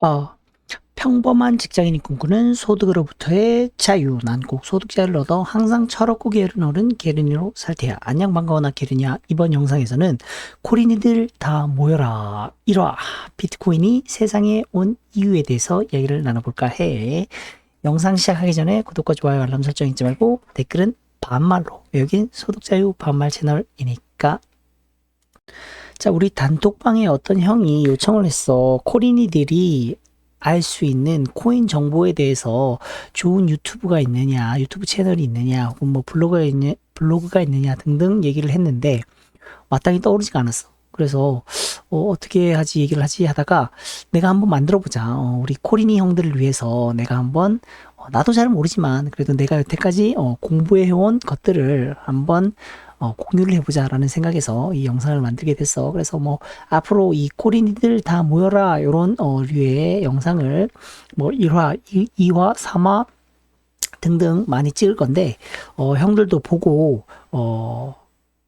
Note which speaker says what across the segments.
Speaker 1: 어, 평범한 직장인이 꿈꾸는 소득으로부터의 자유. 난 꼭 소득자를 얻어 항상 철없고 게으른 어른 게르니로 살 테야. 안녕 반가워나 게르냐. 이번 영상에서는 코린이들 다 모여라. 1화 비트코인이 세상에 온 이유에 대해서 이야기를 나눠볼까 해. 영상 시작하기 전에 구독과 좋아요 알람 설정 잊지 말고 댓글은 반말로. 여긴 소득자유 반말 채널이니까 자, 우리 단톡방에 어떤 형이 요청을 했어. 코린이들이 알 수 있는 코인 정보에 대해서 좋은 유튜브가 있느냐, 유튜브 채널이 있느냐, 혹은 뭐 블로그가 있느, 블로그가 있느냐 등등 얘기를 했는데 마땅히 떠오르지가 않았어. 그래서 어, 떻게 하지 얘기를 하지 하다가 내가 한번 만들어 보자. 어, 우리 코린이 형들을 위해서 내가 한번 어, 나도 잘 모르지만 그래도 내가 여태까지 어, 공부해 온 것들을 한번 어, 공유를 해보자라는 생각에서 이 영상을 만들게 됐어. 그래서 뭐 앞으로 이 코린이들 다 모여라 이런 어, 류의 영상을 뭐 1화, 2, 화 3화 등등 많이 찍을 건데 어, 형들도 보고 어,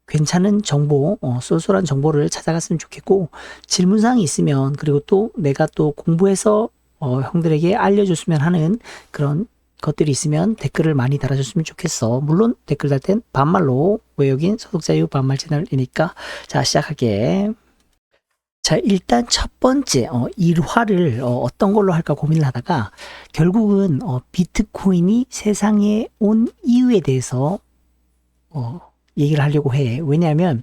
Speaker 1: 괜찮은 정보, 어, 쏠쏠한 정보를 찾아갔으면 좋겠고 질문사항이 있으면 그리고 또 내가 또 공부해서 어, 형들에게 알려줬으면 하는 그런 것들이 있으면 댓글을 많이 달아줬으면 좋겠어. 물론 댓글 달 땐 반말로 왜 여긴 소독자유 반말 채널이니까 자 시작할게. 자 일단 첫 번째 어, 일화를 어, 떤 걸로 할까 고민을 하다가 결국은 어, 비트코인이 세상에 온 이유에 대해서 어, 얘기를 하려고 해. 왜냐하면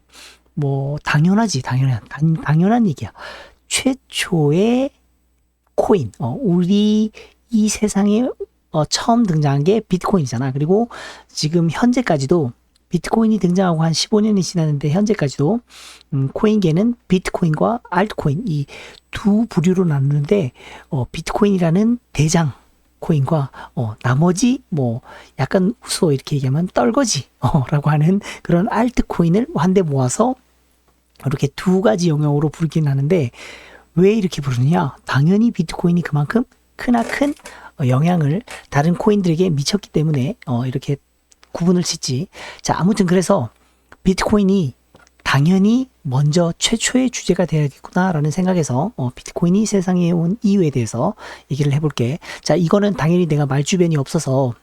Speaker 1: 뭐 당연하지 당연한 당, 당연한 얘기야. 최초의 코인 어, 우리 이 세상에 어, 처음 등장한 게 비트코인이잖아. 그리고 지금 현재까지도 비트코인이 등장하고 한 15년이 지났는데 현재까지도 음, 코인계는 비트코인과 알트코인 이 두 부류로 나누는데 어, 비트코인이라는 대장 코인과 어, 나머지 뭐 약간 후소 이렇게 얘기하면 떨거지라고 하는 그런 알트코인을 한데 모아서 이렇게 두 가지 영역으로 부르긴 하는데 왜 이렇게 부르느냐? 당연히 비트코인이 그만큼 크나큰 어, 영향을 다른 코인들에게 미쳤기 때문에 어, 이렇게 구분을 짓지. 자, 아무튼 그래서 비트코인이 당연히 먼저 최초의 주제가 되야겠구나라는 생각에서 어, 비트코인이 세상에 온 이유에 대해서 얘기를 해볼게. 자, 이거는 당연히 내가 말 주변이 없어서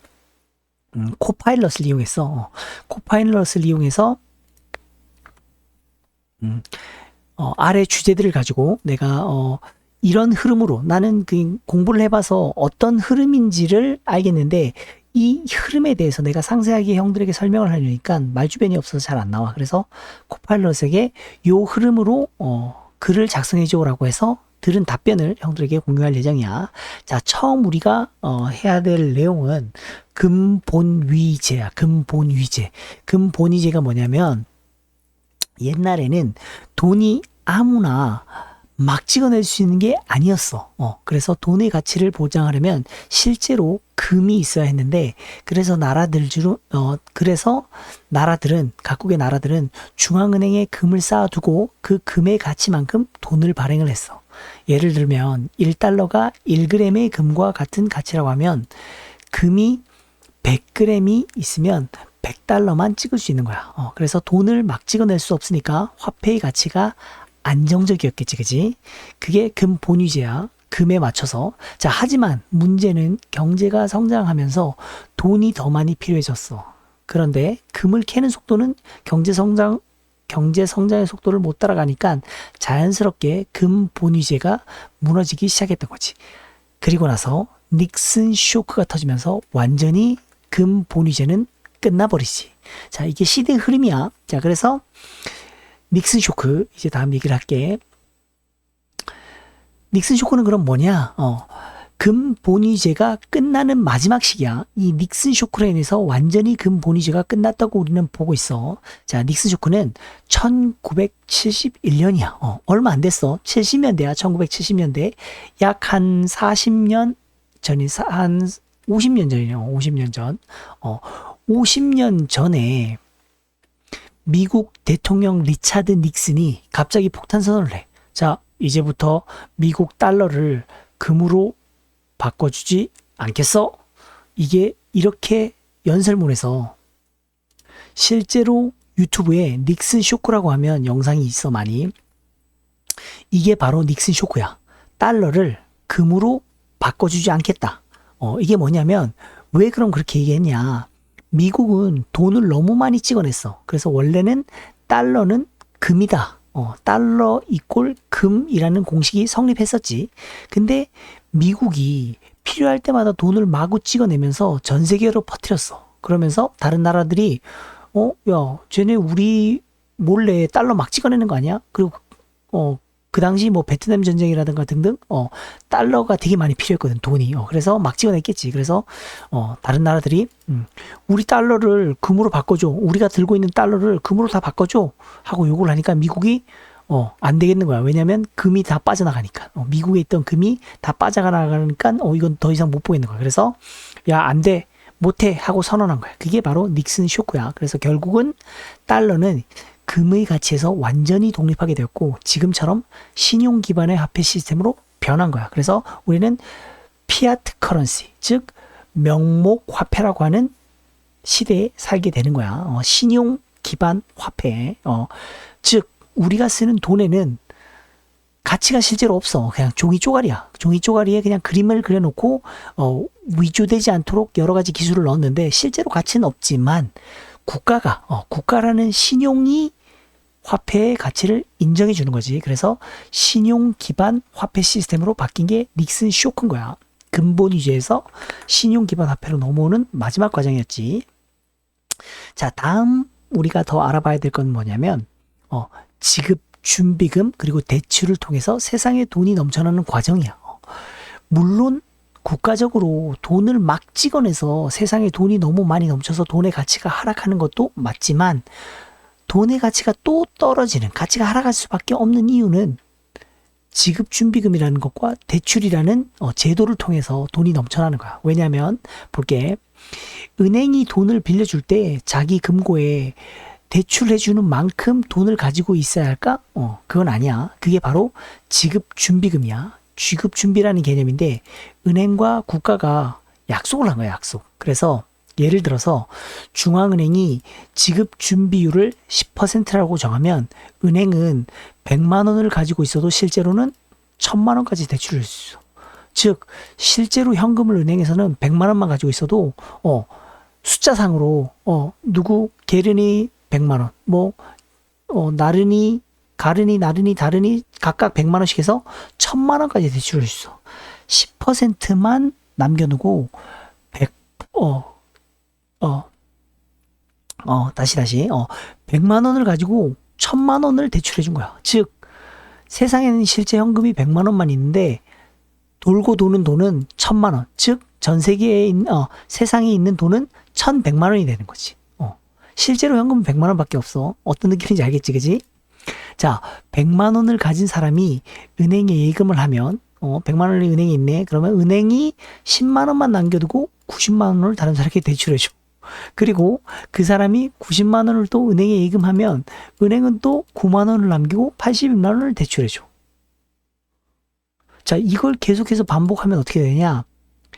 Speaker 1: 음, 코파일럿을 이용했어. 어, 코파일럿을 이용해서 음, 어, 아래 주제들을 가지고 내가 어, 이런 흐름으로 나는 그 공부를 해봐서 어떤 흐름인지를 알겠는데 이 흐름에 대해서 내가 상세하게 형들에게 설명을 하려니까 말주변이 없어서 잘 안 나와. 그래서 코파일럿에게 요 흐름으로 어, 글을 작성해줘라고 해서 들은 답변을 형들에게 공유할 예정이야. 자, 처음 우리가 어, 해야 될 내용은 근본위제야. 근본위제. 근본위제가 뭐냐면 옛날에는 돈이 아무나 막 찍어낼 수 있는 게 아니었어. 어, 그래서 돈의 가치를 보장하려면 실제로 금이 있어야 했는데, 그래서 나라들 주로, 어, 그래서 나라들은, 각국의 나라들은 중앙은행에 금을 쌓아두고 그 금의 가치만큼 돈을 발행을 했어. 예를 들면 1달러가 1g의 금과 같은 가치라고 하면 금이 100g이 있으면 100달러만 찍을 수 있는 거야. 어, 그래서 돈을 막 찍어낼 수 없으니까 화폐의 가치가 안정적이었겠지, 그지? 그게 금 본위제야. 금에 맞춰서. 자, 하지만 문제는 경제가 성장하면서 돈이 더 많이 필요해졌어. 그런데 금을 캐는 속도는 경제 성장, 경제 성장의 속도를 못 따라가니까 자연스럽게 금 본위제가 무너지기 시작했던 거지. 그리고 나서 닉슨 쇼크가 터지면서 완전히 금 본위제는 끝나버리지. 자, 이게 시대의 흐름이야. 자, 그래서 닉슨 쇼크 이제 다음 얘기를 할게. 닉슨 쇼크는 그럼 뭐냐? 어, 금 본위제가 끝나는 마지막 시기야. 이 닉슨 쇼크로 인해서 완전히 금 본위제가 끝났다고 우리는 보고 있어. 자, 닉슨 쇼크는 1971년이야. 어, 얼마 안 됐어. 70년대야. 1970년대. 약 한 40년 전이 한 50년 전이요. 50년 전. 어, 50년 전에 미국 대통령 리차드 닉슨이 갑자기 폭탄 선언을 해. 자, 이제부터 미국 달러를 금으로 바꿔주지 않겠어? 이게 이렇게 연설문에서 실제로 유튜브에 닉슨 쇼크라고 하면 영상이 있어 많이. 이게 바로 닉슨 쇼크야. 달러를 금으로 바꿔주지 않겠다. 어, 이게 뭐냐면 왜 그럼 그렇게 얘기했냐? 미국은 돈을 너무 많이 찍어냈어. 그래서 원래는 달러는 금이다. 어, 달러 이꼴 금이라는 공식이 성립했었지. 근데 미국이 필요할 때마다 돈을 마구 찍어내면서 전 세계로 퍼뜨렸어. 그러면서 다른 나라들이 어, 야, 쟤네 우리 몰래 달러 막 찍어내는 거 아니야? 그리고 어, 그 당시 뭐 베트남 전쟁이라든가 등등 어 달러가 되게 많이 필요했거든 돈이. 어 그래서 막 찍어냈겠지. 그래서 어 다른 나라들이 음, 우리 달러를 금으로 바꿔줘. 우리가 들고 있는 달러를 금으로 다 바꿔줘. 하고 요구를 하니까 미국이 어 안 되겠는 거야. 왜냐면 금이 다 빠져나가니까. 어, 미국에 있던 금이 다 빠져나가니까 어 이건 더 이상 못 보겠는 거야. 그래서 야 안 돼. 못해. 하고 선언한 거야. 그게 바로 닉슨 쇼크야. 그래서 결국은 달러는 금의 가치에서 완전히 독립하게 되었고 지금처럼 신용 기반의 화폐 시스템으로 변한 거야. 그래서 우리는 피아트 커런시, 즉 명목 화폐라고 하는 시대에 살게 되는 거야. 어, 신용 기반 화폐. 어, 즉 우리가 쓰는 돈에는 가치가 실제로 없어. 그냥 종이 쪼가리야. 종이 쪼가리에 그냥 그림을 그려놓고 어, 위조되지 않도록 여러 가지 기술을 넣었는데 실제로 가치는 없지만 국가가 어, 국가라는 신용이 화폐의 가치를 인정해 주는 거지. 그래서 신용 기반 화폐 시스템으로 바뀐 게 닉슨 쇼크인 거야. 근본 위주에서 신용 기반 화폐로 넘어오는 마지막 과정이었지. 자, 다음 우리가 더 알아봐야 될 건 뭐냐면 어, 지급 준비금 그리고 대출을 통해서 세상에 돈이 넘쳐나는 과정이야. 어, 물론 국가적으로 돈을 막 찍어내서 세상에 돈이 너무 많이 넘쳐서 돈의 가치가 하락하는 것도 맞지만 돈의 가치가 또 떨어지는 가치가 하락할 수밖에 없는 이유는 지급 준비금이라는 것과 대출이라는 어, 제도를 통해서 돈이 넘쳐나는 거야. 왜냐하면 볼게 은행이 돈을 빌려줄 때 자기 금고에 대출해주는 만큼 돈을 가지고 있어야 할까? 어, 그건 아니야. 그게 바로 지급 준비금이야. 지급 준비라는 개념인데 은행과 국가가 약속을 한 거야, 약속. 그래서 예를 들어서 중앙은행이 지급 준비율을 10%라고 정하면 은행은 100만 원을 가지고 있어도 실제로는 1000만 원까지 대출을 할수 있어. 즉 실제로 현금을 은행에서는 100만 원만 가지고 있어도 어 숫자상으로 어 누구 게르니 100만 원, 뭐 어, 나른이 가르니 나른이 다르니 각각 100만 원씩 해서 1000만 원까지 대출을 할수 있어. 10%만 남겨두고 100, 어, 어, 어, 다시, 다시, 어, 100만 원을 가지고 1000만 원을 대출해 준 거야. 즉, 세상에는 실제 현금이 100만 원만 있는데, 돌고 도는 돈은 1000만 원. 즉, 전 세계에 있는, 어, 세상에 있는 돈은 1100만 원이 되는 거지. 어, 실제로 현금은 100만 원밖에 없어. 어떤 느낌인지 알겠지, 그지? 자, 100만 원을 가진 사람이 은행에 예금을 하면, 어, 100만 원이 은행에 있네. 그러면 은행이 10만 원만 남겨두고 90만 원을 다른 사람에게 대출해줘. 그리고 그 사람이 90만 원을 또 은행에 예금하면 은행은 또 9만 원을 남기고 80만 원을 대출해 줘. 자, 이걸 계속해서 반복하면 어떻게 되냐?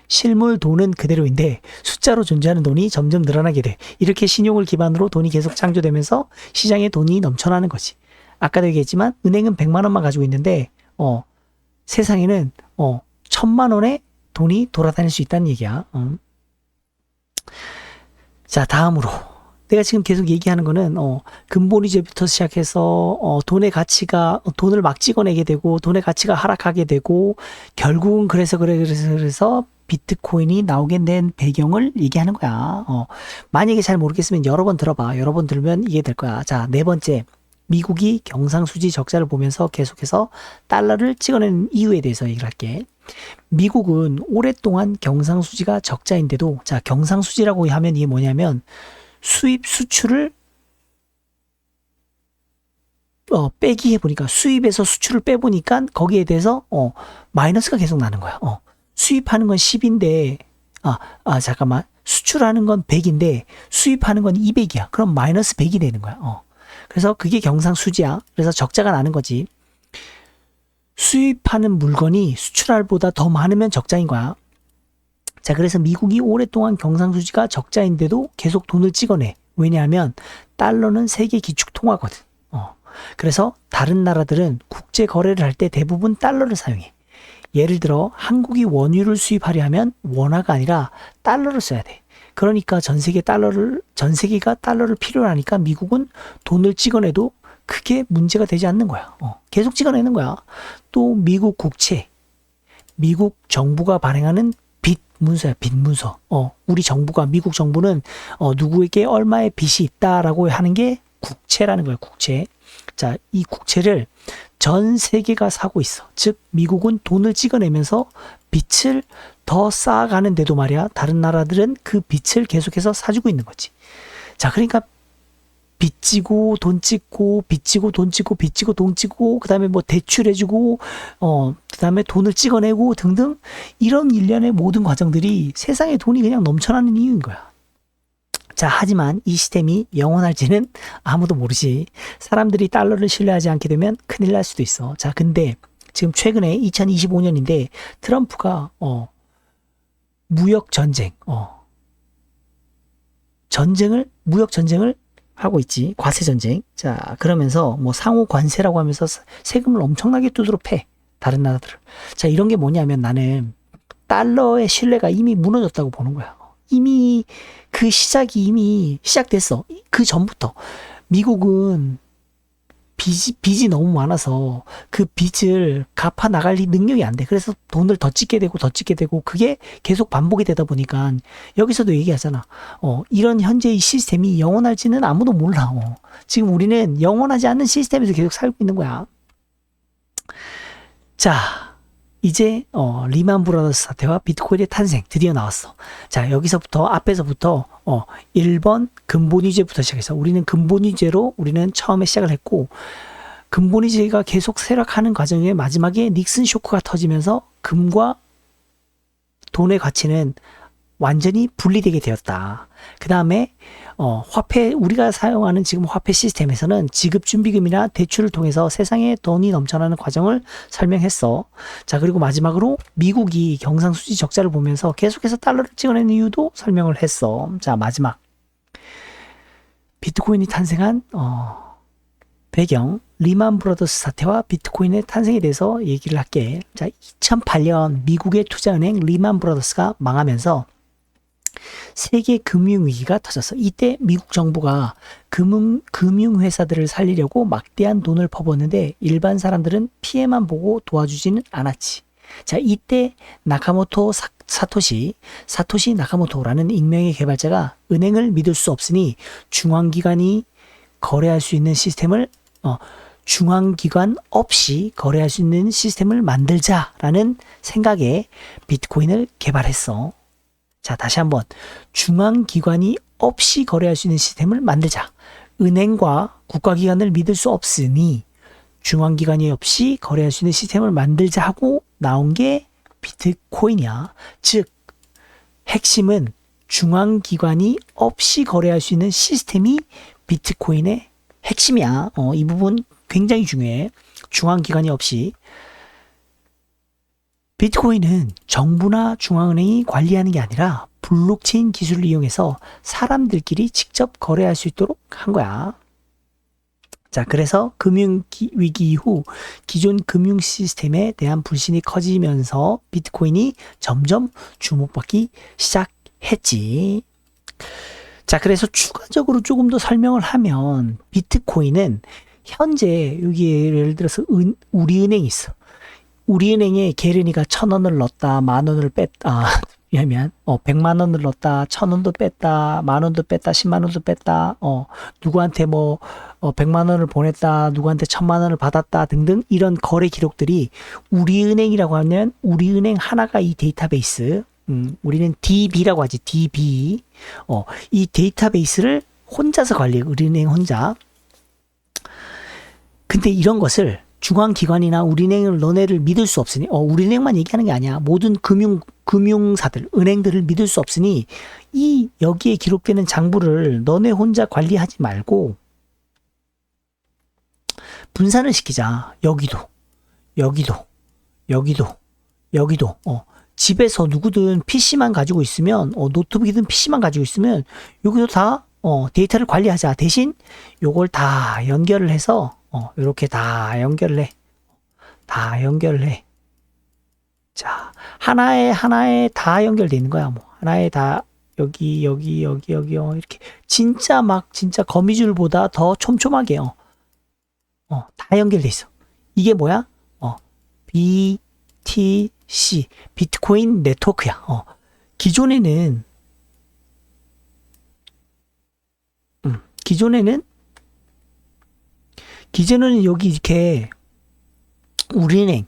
Speaker 1: 실물 돈은 그대로인데 숫자로 존재하는 돈이 점점 늘어나게 돼. 이렇게 신용을 기반으로 돈이 계속 창조되면서 시장에 돈이 넘쳐나는 거지. 아까도 얘기했지만 은행은 100만 원만 가지고 있는데 어 세상에는 어 천만 원의 돈이 돌아다닐 수 있다는 얘기야. 어. 자, 다음으로. 내가 지금 계속 얘기하는 거는, 어, 근본 이제부터 시작해서, 어, 돈의 가치가, 돈을 막 찍어내게 되고, 돈의 가치가 하락하게 되고, 결국은 그래서, 그래, 그래서, 그래서, 비트코인이 나오게 된 배경을 얘기하는 거야. 어, 만약에 잘 모르겠으면 여러 번 들어봐. 여러 번 들으면 이해 될 거야. 자, 네 번째. 미국이 경상수지 적자를 보면서 계속해서 달러를 찍어낸 이유에 대해서 얘기를 할게. 미국은 오랫동안 경상수지가 적자인데도 자 경상수지라고 하면 이게 뭐냐면 수입 수출을 어, 빼기 해보니까 수입에서 수출을 빼보니까 거기에 대해서 어, 마이너스가 계속 나는 거야. 어, 수입하는 건 10인데 아, 아 잠깐만 수출하는 건 100인데 수입하는 건 200이야. 그럼 마이너스 100이 되는 거야. 어. 그래서 그게 경상수지야. 그래서 적자가 나는 거지. 수입하는 물건이 수출할보다 더 많으면 적자인 거야. 자, 그래서 미국이 오랫동안 경상수지가 적자인데도 계속 돈을 찍어내. 왜냐하면 달러는 세계 기축 통화거든. 어. 그래서 다른 나라들은 국제 거래를 할 때 대부분 달러를 사용해. 예를 들어 한국이 원유를 수입하려 하면 원화가 아니라 달러를 써야 돼. 그러니까 전 세계 달러를 전 세계가 달러를 필요로 하니까 미국은 돈을 찍어내도 크게 문제가 되지 않는 거야. 어, 계속 찍어내는 거야. 또 미국 국채, 미국 정부가 발행하는 빚 문서야, 빚 문서. 어, 우리 정부가 미국 정부는 어, 누구에게 얼마의 빚이 있다라고 하는 게 국채라는 거예요. 국채. 자, 이 국채를 전 세계가 사고 있어. 즉 미국은 돈을 찍어내면서 빚을 더 쌓아가는데도 말이야. 다른 나라들은 그 빚을 계속해서 사주고 있는 거지. 자, 그러니까 빚지고 돈 찍고 빚지고 돈 찍고 빚지고 돈 찍고 그다음에 뭐 대출해주고 어 그다음에 돈을 찍어내고 등등 이런 일련의 모든 과정들이 세상에 돈이 그냥 넘쳐나는 이유인 거야. 자, 하지만 이 시스템이 영원할지는 아무도 모르지. 사람들이 달러를 신뢰하지 않게 되면 큰일 날 수도 있어. 자, 근데 지금 최근에 2025년인데 트럼프가 어 무역 전쟁, 어 전쟁을 무역 전쟁을 하고 있지. 과세 전쟁. 자, 그러면서 뭐 상호 관세라고 하면서 세금을 엄청나게 두드러 패. 다른 나라들을. 자, 이런 게 뭐냐면 나는 달러의 신뢰가 이미 무너졌다고 보는 거야. 이미 그 시작이 이미 시작됐어. 그 전부터. 미국은 빚이, 빚이 너무 많아서 그 빚을 갚아 나갈 능력이 안 돼. 그래서 돈을 더 찍게 되고 더 찍게 되고 그게 계속 반복이 되다 보니까 여기서도 얘기하잖아. 어, 이런 현재의 시스템이 영원할지는 아무도 몰라. 어. 지금 우리는 영원하지 않는 시스템에서 계속 살고 있는 거야. 자, 이제 어, 리만 브라더스 사태와 비트코인의 탄생 드디어 나왔어. 자 여기서부터 앞에서부터 어, 1번 근본위제부터 시작해서 우리는 근본위제로 우리는 처음에 시작을 했고 근본위제가 계속 쇠락하는 과정에 마지막에 닉슨 쇼크가 터지면서 금과 돈의 가치는 완전히 분리되게 되었다. 그 다음에 어, 화폐 우리가 사용하는 지금 화폐 시스템에서는 지급 준비금이나 대출을 통해서 세상에 돈이 넘쳐나는 과정을 설명했어. 자 그리고 마지막으로 미국이 경상수지 적자를 보면서 계속해서 달러를 찍어낸 이유도 설명을 했어. 자 마지막 비트코인이 탄생한 어, 배경 리만 브라더스 사태와 비트코인의 탄생에 대해서 얘기를 할게. 자 2008년 미국의 투자은행 리만 브라더스가 망하면서 세계 금융 위기가 터졌어. 이때 미국 정부가 금융 금융 회사들을 살리려고 막대한 돈을 퍼붓는데 일반 사람들은 피해만 보고 도와주지는 않았지. 자, 이때 나카모토 사, 사토시, 사토시 나카모토라는 익명의 개발자가 은행을 믿을 수 없으니 중앙기관이 거래할 수 있는 시스템을 어, 중앙기관 없이 거래할 수 있는 시스템을 만들자라는 생각에 비트코인을 개발했어. 자, 다시 한번 중앙기관이 없이 거래할 수 있는 시스템을 만들자. 은행과 국가기관을 믿을 수 없으니 중앙기관이 없이 거래할 수 있는 시스템을 만들자 하고 나온 게 비트코인이야. 즉, 핵심은 중앙기관이 없이 거래할 수 있는 시스템이 비트코인의 핵심이야. 어, 이 부분 굉장히 중요해. 중앙기관이 없이. 비트코인은 정부나 중앙은행이 관리하는 게 아니라 블록체인 기술을 이용해서 사람들끼리 직접 거래할 수 있도록 한 거야. 자, 그래서 금융위기 이후 기존 금융 시스템에 대한 불신이 커지면서 비트코인이 점점 주목받기 시작했지. 자, 그래서 추가적으로 조금 더 설명을 하면 비트코인은 현재 여기 예를 들어서 은, 우리 은행이 있어. 우리은행에 게르니가 천 원을 넣었다, 만 원을 뺐다. 미안, 어, 백만 원을 넣었다, 천 원도 뺐다, 만 원도 뺐다, 십만 원도 뺐다, 어, 누구한테 뭐, 어, 백만 원을 보냈다, 누구한테 천만 원을 받았다 등등 이런 거래 기록들이 우리 은행이라고 하면 우리 은행 하나가 이 데이터베이스, 음, 우리는 DB라고 하지, DB. 어, 이 데이터베이스를 혼자서 관리해, 우리 은행 혼자. 근데 이런 것을 중앙기관이나 우리은행을 너네를 믿을 수 없으니 어 우리은행만 얘기하는 게 아니야. 모든 금융 금융사들 은행들을 믿을 수 없으니 이 여기에 기록되는 장부를 너네 혼자 관리하지 말고 분산을 시키자. 여기도 여기도 여기도 여기도. 어 집에서 누구든 PC만 가지고 있으면 어 노트북이든 PC만 가지고 있으면 여기도 다 어, 데이터를 관리하자. 대신 요걸 다 연결을 해서 어, 이렇게 다 연결을 해. 다 연결을 해. 자, 하나에 하나에 다 연결돼 있는 거야. 뭐 하나에 다 여기 여기 여기 여기 어, 이렇게 진짜 막 진짜 거미줄보다 더 촘촘하게요. 어, 다 연결돼 있어. 이게 뭐야? 어, BTC 비트코인 네트워크야. 어, 기존에는 음, 기존에는 기존에는 여기 이렇게 우리은행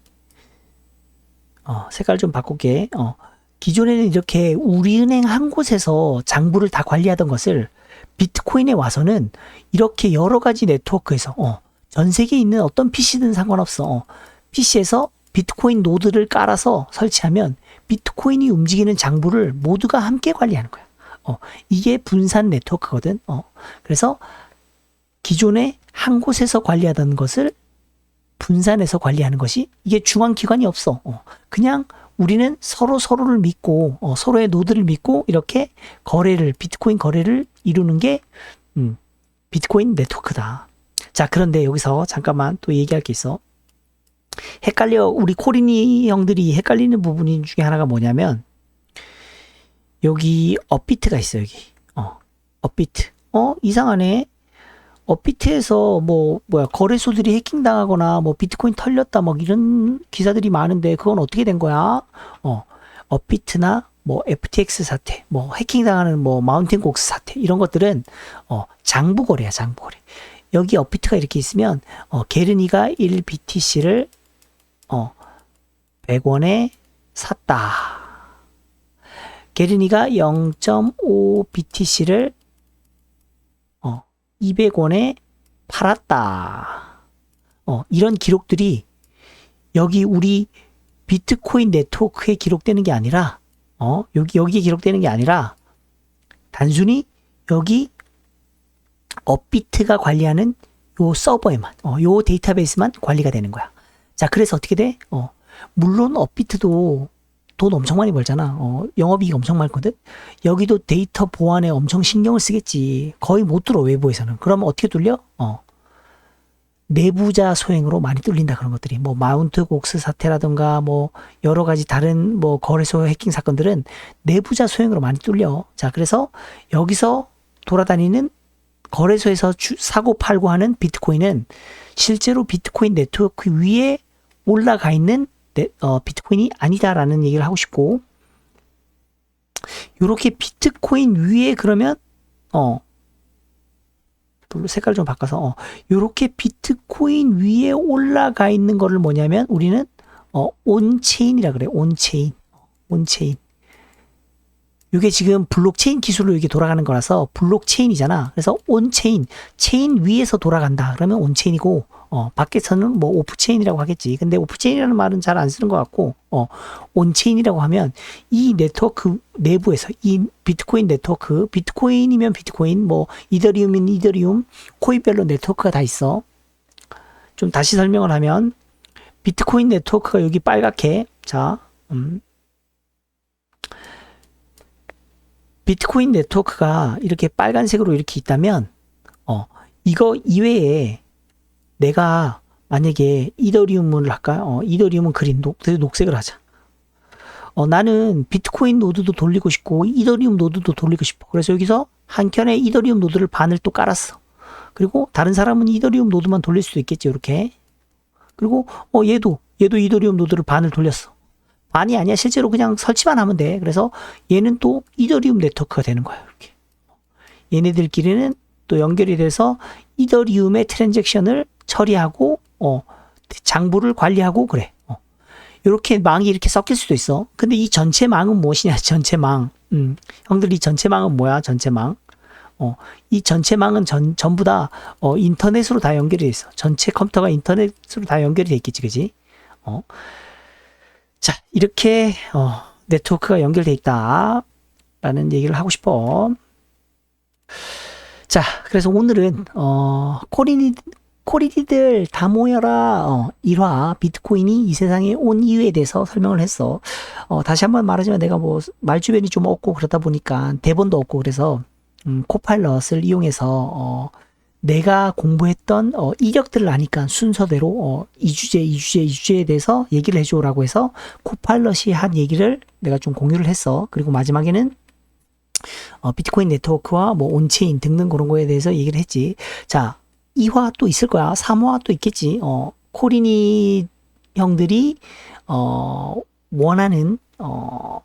Speaker 1: 어, 색깔 좀 바꿀게. 어, 기존에는 이렇게 우리은행 한 곳에서 장부를 다 관리하던 것을 비트코인에 와서는 이렇게 여러 가지 네트워크에서 어, 전 세계에 있는 어떤 PC든 상관없어. 어, PC에서 비트코인 노드를 깔아서 설치하면 비트코인이 움직이는 장부를 모두가 함께 관리하는 거야. 어, 이게 분산 네트워크거든. 어, 그래서 기존에 한 곳에서 관리하던 것을 분산해서 관리하는 것이 이게 중앙 기관이 없어. 어, 그냥 우리는 서로 서로를 믿고 어, 서로의 노드를 믿고 이렇게 거래를 비트코인 거래를 이루는 게 음, 비트코인 네트워크다. 자 그런데 여기서 잠깐만 또 얘기할 게 있어. 헷갈려 우리 코리니 형들이 헷갈리는 부분이 중에 하나가 뭐냐면 여기 업비트가 있어 여기 어 업비트 어 이상하네 업비트에서 뭐 뭐야 거래소들이 해킹 당하거나 뭐 비트코인 털렸다 뭐 이런 기사들이 많은데 그건 어떻게 된 거야? 어 업비트나 뭐 FTX 사태, 뭐 해킹 당하는 뭐 마운틴 곡스 사태 이런 것들은 어 장부 거래야 장부 거래. 여기 업비트가 이렇게 있으면 어 게르니가 1 BTC를 어 100원에 샀다. 게르니가 0.5 BTC를 200원에 팔았다. 어, 이런 기록들이 여기 우리 비트코인 네트워크에 기록되는 게 아니라, 어, 여기, 여기에 기록되는 게 아니라, 단순히 여기 업비트가 관리하는 요 서버에만, 어, 요 데이터베이스만 관리가 되는 거야. 자, 그래서 어떻게 돼? 어, 물론 업비트도 돈 엄청 많이 벌잖아. 어, 영업이익 엄청 많거든. 여기도 데이터 보안에 엄청 신경을 쓰겠지. 거의 못 들어 외부에서는. 그러면 어떻게 뚫려? 어. 내부자 소행으로 많이 뚫린다 그런 것들이 뭐 마운트 곡스 사태라든가 뭐 여러 가지 다른 뭐 거래소 해킹 사건들은 내부자 소행으로 많이 뚫려. 자 그래서 여기서 돌아다니는 거래소에서 주, 사고 팔고 하는 비트코인은 실제로 비트코인 네트워크 위에 올라가 있는 네, 어, 비트코인이 아니다라는 얘기를 하고 싶고 이렇게 비트코인 위에 그러면 어 별로 색깔 좀 바꿔서 어 요렇게 비트코인 위에 올라가 있는 거를 뭐냐면 우리는 어 온체인이라 그래 온체인 온체인 이게 지금 블록체인 기술로 이게 돌아가는 거라서 블록체인이잖아. 그래서 온체인, 체인 위에서 돌아간다. 그러면 온체인이고, 어, 밖에서는 뭐 오프체인이라고 하겠지. 근데 오프체인이라는 말은 잘 안 쓰는 것 같고, 어, 온체인이라고 하면 이 네트워크 내부에서 이 비트코인 네트워크, 비트코인이면 비트코인, 뭐 이더리움이면 이더리움, 코인별로 네트워크가 다 있어. 좀 다시 설명을 하면 비트코인 네트워크가 여기 빨갛게, 자, 음, 비트코인 네트워크가 이렇게 빨간색으로 이렇게 있다면 어 이거 이외에 내가 만약에 이더리움을 할까? 어 이더리움은 그린 녹, 녹색을 하자. 어 나는 비트코인 노드도 돌리고 싶고 이더리움 노드도 돌리고 싶어. 그래서 여기서 한 켠에 이더리움 노드를 반을 또 깔았어. 그리고 다른 사람은 이더리움 노드만 돌릴 수도 있겠지 이렇게. 그리고 어 얘도 얘도 이더리움 노드를 반을 돌렸어. 반이 아니야. 실제로 그냥 설치만 하면 돼. 그래서 얘는 또 이더리움 네트워크가 되는 거야. 이렇게. 얘네들끼리는 또 연결이 돼서 이더리움의 트랜잭션을 처리하고 어, 장부를 관리하고 그래. 어. 이렇게 망이 이렇게 섞일 수도 있어. 근데 이 전체 망은 무엇이냐? 전체 망. 음, 형들 이 전체 망은 뭐야? 전체 망. 어, 이 전체 망은 전, 전부 다, 어, 인터넷으로 다 연결이 돼 있어. 전체 컴퓨터가 인터넷으로 다 연결이 돼 있겠지, 그지? 어, 자, 이렇게 어, 네트워크가 연결돼 있다. 라는 얘기를 하고 싶어. 자, 그래서 오늘은 어, 코리니 코리디들 다 모여라 어, 1화 비트코인이 이 세상에 온 이유에 대해서 설명을 했어. 어, 다시 한번 말하지만 내가 뭐 말주변이 좀 없고 그러다 보니까 대본도 없고 그래서 음, 코파일럿을 이용해서 어, 내가 공부했던 어, 이력들을 아니까 순서대로 어, 이 주제, 이 주제, 이 주제에 대해서 얘기를 해줘라고 해서 코파일럿이 한 얘기를 내가 좀 공유를 했어. 그리고 마지막에는 어, 비트코인 네트워크와 뭐 온체인 등등 그런 거에 대해서 얘기를 했지. 자, 2화 또 있을 거야. 3화 또 있겠지. 어, 코리니 형들이 어, 원하는 어,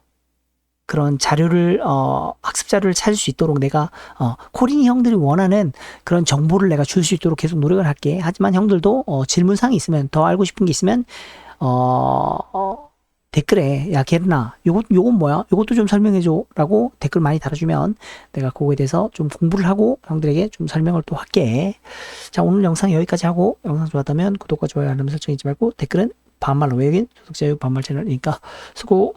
Speaker 1: 그런 자료를 어, 학습 자료를 찾을 수 있도록 내가 어, 코리니 형들이 원하는 그런 정보를 내가 줄 수 있도록 계속 노력을 할게. 하지만 형들도 어, 질문사항이 있으면 더 알고 싶은 게 있으면 어, 어, 댓글에 야 게르나 요거 요건 뭐야? 요것도 좀 설명해 줘라고 댓글 많이 달아주면 내가 그거에 대해서 좀 공부를 하고 형들에게 좀 설명을 또 할게. 자 오늘 영상 여기까지 하고 영상 좋았다면 구독과 좋아요 알람 설정 잊지 말고 댓글은 반말로 외국인 소속자 유 반말 채널이니까 수고.